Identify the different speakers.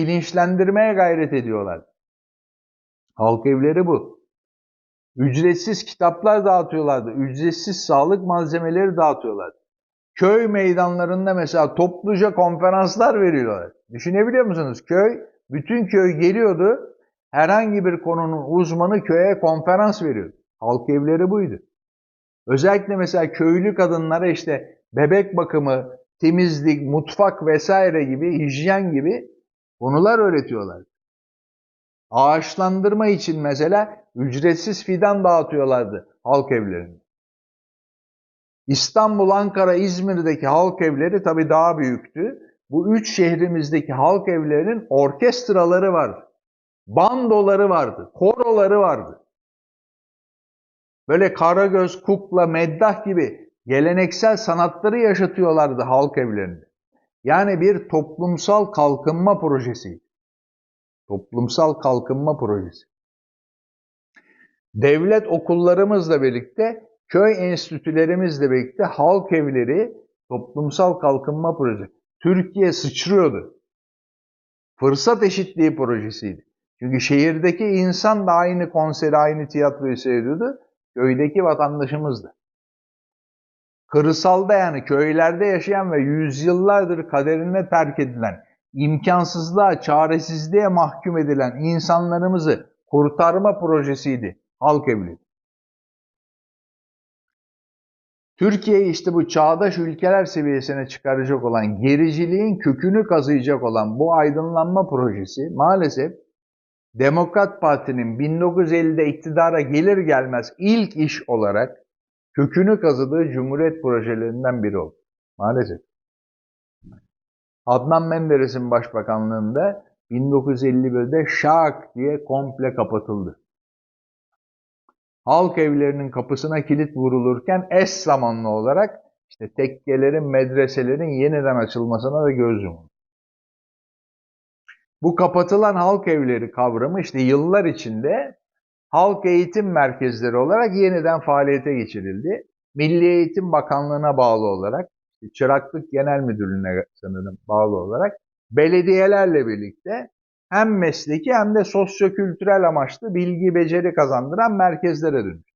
Speaker 1: bilinçlendirmeye gayret ediyorlar. Halk evleri bu. Ücretsiz kitaplar dağıtıyorlardı. Ücretsiz sağlık malzemeleri dağıtıyorlardı. Köy meydanlarında mesela topluca konferanslar veriyorlar. Düşünebiliyor musunuz? Köy, bütün köy geliyordu. Herhangi bir konunun uzmanı köye konferans veriyordu. Halk evleri buydu. Özellikle mesela köylü kadınlara işte bebek bakımı, temizlik, mutfak vesaire gibi, hijyen gibi konular öğretiyorlar. Ağaçlandırma için mesela ücretsiz fidan dağıtıyorlardı halk evlerinde. İstanbul, Ankara, İzmir'deki halk evleri tabii daha büyüktü. Bu üç şehrimizdeki halk evlerinin orkestraları vardı. Bandoları vardı, koroları vardı. Böyle Karagöz, Kukla, Meddah gibi geleneksel sanatları yaşatıyorlardı halk evlerinde. Yani bir toplumsal kalkınma projesi. Toplumsal kalkınma projesi. Devlet okullarımızla birlikte, köy enstitülerimizle birlikte halk evleri toplumsal kalkınma projesi. Türkiye sıçrıyordu. Fırsat eşitliği projesiydi. Çünkü şehirdeki insan da aynı konseri, aynı tiyatroyu seyrediyordu. Köydeki vatandaşımızdı. Kırsalda yani köylerde yaşayan ve yüzyıllardır kaderine terk edilen, imkansızlığa, çaresizliğe mahkum edilen insanlarımızı kurtarma projesiydi halk evleri. Türkiye işte bu çağdaş ülkeler seviyesine çıkaracak olan, gericiliğin kökünü kazıyacak olan bu aydınlanma projesi maalesef Demokrat Parti'nin 1950'de iktidara gelir gelmez ilk iş olarak kökünü kazıdığı Cumhuriyet projelerinden biri oldu. Maalesef. Adnan Menderes'in başbakanlığında 1951'de şak diye komple kapatıldı. Halk evlerinin kapısına kilit vurulurken eş zamanlı olarak işte tekkelerin, medreselerin yeniden açılmasına da göz yumuldu. Bu kapatılan halk evleri kavramı işte yıllar içinde halk eğitim merkezleri olarak yeniden faaliyete geçirildi. Milli Eğitim Bakanlığı'na bağlı olarak, Çıraklık Genel Müdürlüğü'ne sanırım bağlı olarak belediyelerle birlikte hem mesleki hem de sosyokültürel amaçlı bilgi beceri kazandıran merkezlere dönüş.